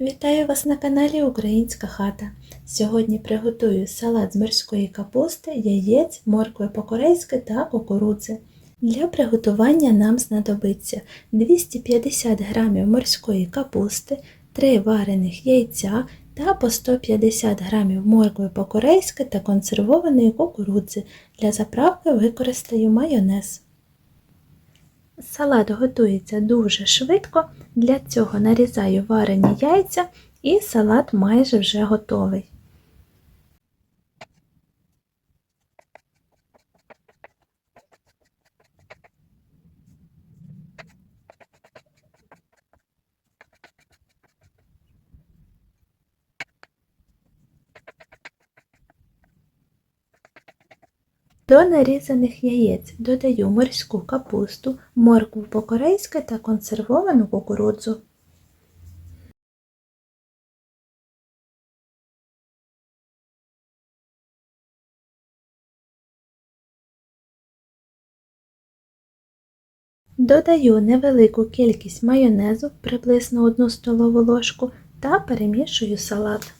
Вітаю вас на каналі Українська хата. Сьогодні приготую салат з морської капусти, яєць, моркви по-корейськи та кукурудзи. Для приготування нам знадобиться 250 г морської капусти, 3 варених яйця та по 150 г моркви по-корейськи та консервованої кукурудзи. Для заправки використаю майонез. Салат готується дуже швидко, для цього нарізаю варені яйця і салат майже вже готовий. До нарізаних яєць додаю морську капусту, моркву по-корейськи та консервовану кукурудзу. Додаю невелику кількість майонезу, приблизно 1 столову ложку, та перемішую салат.